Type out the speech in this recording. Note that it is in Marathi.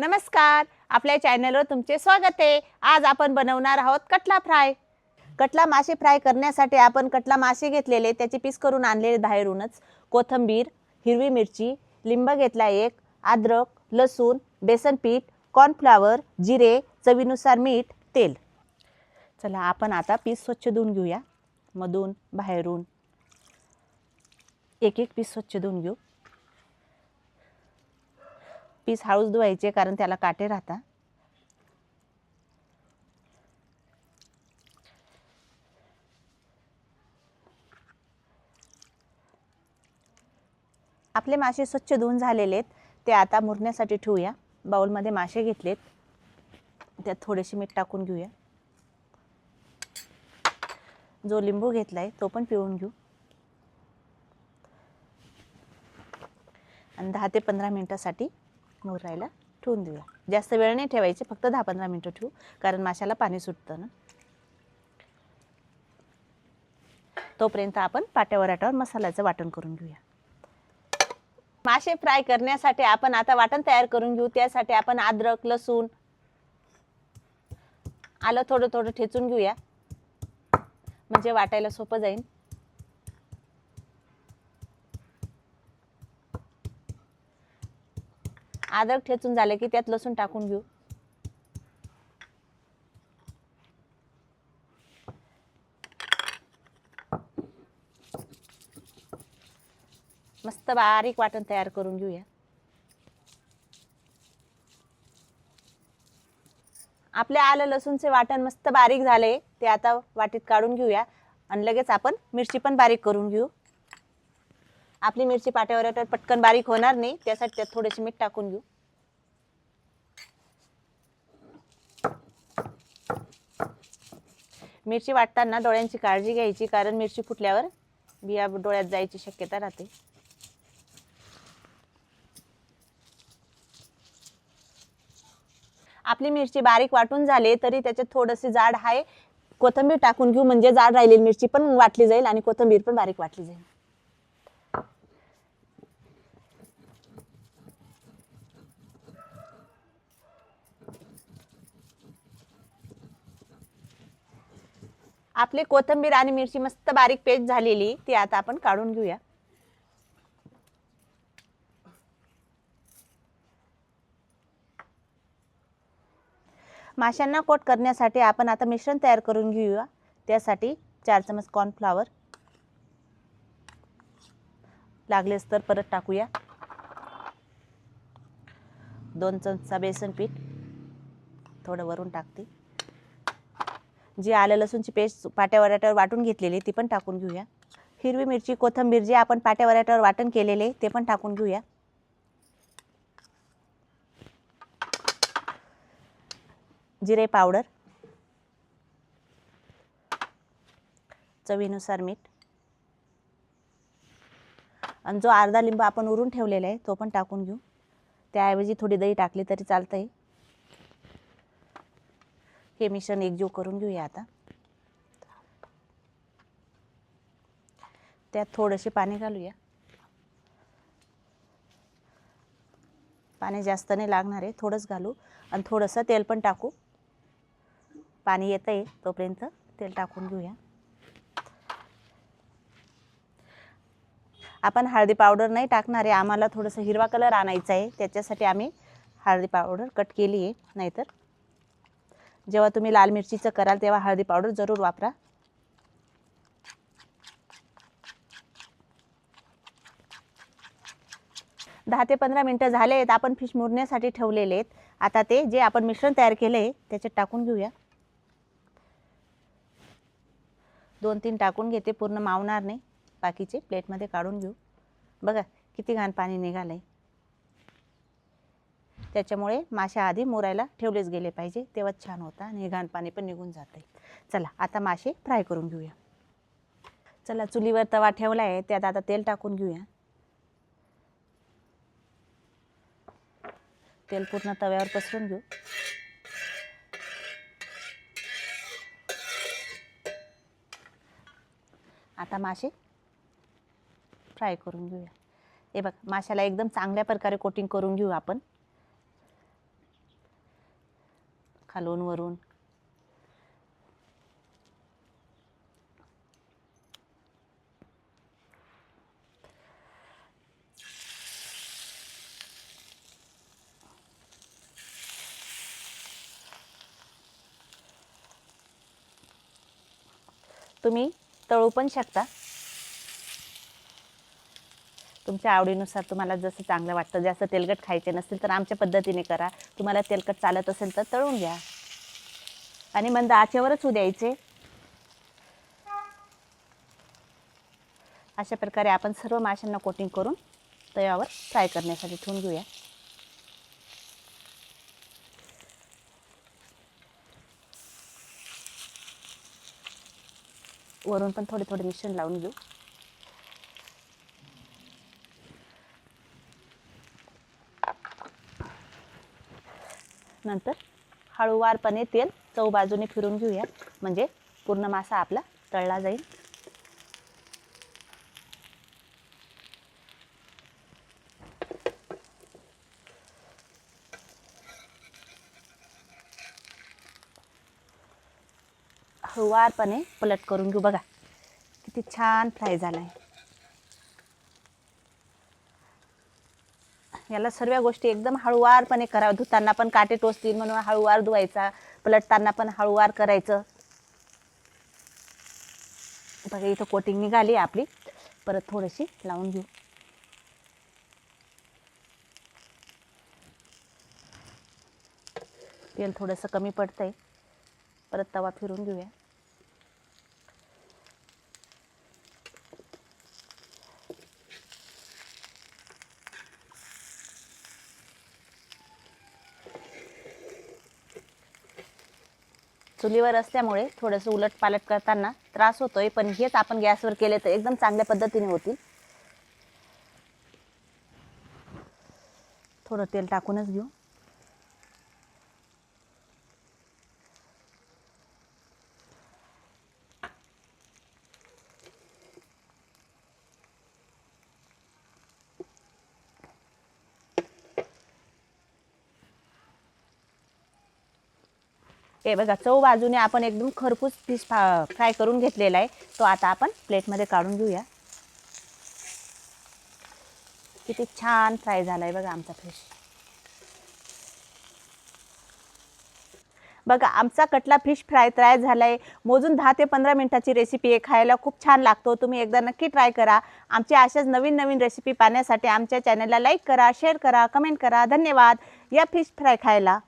नमस्कार. आपल्या चॅनलवर तुमचे स्वागत आहे. आज आपण बनवणार आहोत कटला फ्राय. कटला मासे फ्राय करण्यासाठी आपण कटला मासे घेतलेले त्याचे पीस करून आणलेले बाहेरूनच कोथंबीर हिरवी मिरची लिंब घेतला एक अद्रक लसूण बेसन पीठ कॉर्नफ्लावर जिरे चवीनुसार मीठ तेल. चला आपण आता पीस स्वच्छ धुवून घेऊया. मधून बाहेरून. एक एक पीस स्वच्छ धुवून घेऊ. पीस हळूच धुवायचे कारण त्याला काटे राहतात. आपले मासे स्वच्छ धुवून झालेले आहेत. ते आता मुरण्यासाठी ठेवूया. बाउलमध्ये मासे घेतलेत. त्यात थोडेसे मीठ टाकून घेऊया. जो लिंबू घेतलाय तो पण पिळून घेऊ. आणि दहा ते पंधरा मिनटासाठी मुरायला ठेवून देऊया. जास्त वेळ नाही ठेवायचे फक्त दहा पंधरा मिनटं ठेवू कारण माशाला पाणी सुटतं ना. तोपर्यंत आपण पाट्यावर मसाल्याचं वाटण करून घेऊया. मासे फ्राय करण्यासाठी आपण आता वाटण तयार करून घेऊ त्यासाठी आपण अद्रक लसूण आलं थोडं थोडं ठेचून घेऊया. म्हणजे वाटायला सोपं जाईल अद्रक ठेचून झाले की त्यात लसूण टाकून घेऊ. मस्त बारीक वाटण तयार करून घेऊया. आपले आलं लसूणचे वाटण मस्त बारीक झाले ते आता वाटीत काढून घेऊया. आणि लगेच आपण मिरची पण बारीक करून घेऊ. आपली मिरची पाट्यावर पटकन बारीक होणार नाही त्यासाठी त्यात थोडेसे मीठ टाकून घेऊ. मिरची वाटताना डोळ्यांची काळजी घ्यायची कारण मिरची फुटल्यावर बिया डोळ्यात जायची शक्यता राहते. आपली मिरची बारीक वाटून झाली तरी त्याच्यात थोडंसे जाड आहे कोथिंबीर टाकून घेऊ म्हणजे जाड राहिलेली मिरची पण वाटली जाईल आणि कोथिंबीर पण बारीक वाटली जाईल. आपली कोथिंबीर आणि मिरची मस्त बारीक पेस्ट झालेली ती आता आपण काढून घेऊया. माशांना कोट करण्यासाठी आपण आता मिश्रण तयार करून घेऊया. त्यासाठी चार चमच कॉर्नफ्लावर लागलेच तर परत टाकूया. दोन चमचा बेसन पीठ थोडं वरून टाकते. जी आलं लसूणची पेस्ट पाट्या वराट्यावर वाटून घेतलेली ती पण टाकून घेऊया. हिरवी मिरची कोथंबीर जे आपण पाट्या वराट्यावर वाटण केलेले ते पण टाकून घेऊया. जिरे पावडर चवीनुसार मीठ आणि जो अर्धा लिंब आपण उरून ठेवलेला आहे तो पण टाकून घेऊ. त्याऐवजी थोडी दही टाकली तरी चालतंय. हे मिश्रण एकजीव करून घेऊया आता. त्यात थोडेसे पाणी घालूया. पाणी जास्त नाही लागणार आहे थोडंच घालू. आणि थोडंसं तेल पण टाकू. पाणी येतं आहे तोपर्यंत तेल टाकून घेऊया. आपण हळदी पावडर नाही टाकणार आहे आम्हाला थोडंसं हिरवा कलर आणायचा आहे त्याच्यासाठी आम्ही हळदी पावडर कट केली आहे नाहीतर जेव्हा तुम्ही लाल मिरचीचं कराल तेव्हा हळदी पावडर जरूर वापरा. दहा ते पंधरा मिनटं झाले आहेत आपण फिश मुरण्यासाठी ठेवलेले आहेत. आता ते जे आपण मिश्रण तयार केलं आहे त्याच्यात टाकून घेऊया. दोन तीन टाकून घेते पूर्ण मावणार नाही. बाकीचे प्लेटमध्ये काढून घेऊ. बघा किती घाण पाणी निघालं आहे त्याच्यामुळे माशा आधी मोरायला ठेवलेच गेले पाहिजे. तेव्हाच छान होता आणि घाण पाणी पण निघून जात आहे चला आता मासे फ्राय करून घेऊया. चला चुलीवर तवा ठेवला आहे त्यात आता तेल टाकून घेऊया. तेल पूर्ण तव्यावर पसरून घेऊ. आता मासे फ्राय करून घेऊया. हे बघ माशाला एकदम चांगल्या प्रकारे कोटिंग करून घेऊ आपण. खालून वरून. तुम्ही तळू पण शकता. तुमच्या आवडीनुसार तुम्हाला जसं चांगलं वाटतं जास्त तेलकट खायचे नसेल तर आमच्या पद्धतीने करा. तुम्हाला तेलकट चालत असेल तर तळून घ्या. आणि मंद आचेवरच होऊ द्यायचे. अशा प्रकारे आपण सर्व माशांना कोटिंग करून तव्यावर फ्राय करण्यासाठी ठेवून घेऊया. वरून पण थोडे थोडे मिश्रण लावून घेऊ. नंतर हळूवारपणे तेल चौबाजूने फिरून घेऊया. म्हणजे पूर्ण मासा आपला तळला जाईल. हळूवारपणे पलट करून घेऊ बघा. किती छान फ्राय झाला आहे याला सर्व गोष्टी एकदम हळूवारपणे करावं धुताना पण काटे टोचतील म्हणून हळूवार धुवायचा पलटताना पण हळूवार करायचं. बघा इथं कोटिंग निघाली आपली. परत थोडीशी लावून घेऊ. तेल थोडंसं कमी पडतंय. परत तवा फिरून घेऊया. चुलीवर असल्यामुळे थोडंसं उलट पालट करताना त्रास होतोय पण हेच आपण गॅसवर केले तर एकदम चांगल्या पद्धतीने होतील. थोडं तेल टाकूनच घेऊ. हे बघा चव बाजूने आपण एकदम खरपूस फिश फ्राय करून घेतलेला आहे. तो आता आपण प्लेटमध्ये काढून घेऊया. किती छान फ्राय झाला आहे बघा आमचा फिश. बघा आमचा कटला फिश फ्राय ट्राय झाला आहे मोजून दहा ते पंधरा मिनटाची रेसिपी आहे. खायला खूप छान लागतो. तुम्ही एकदा नक्की ट्राय करा. आमची अशाच नवीन नवीन रेसिपी पाहण्यासाठी आमच्या चॅनलला लाईक करा शेअर करा कमेंट करा. धन्यवाद. या फिश फ्राय खायला.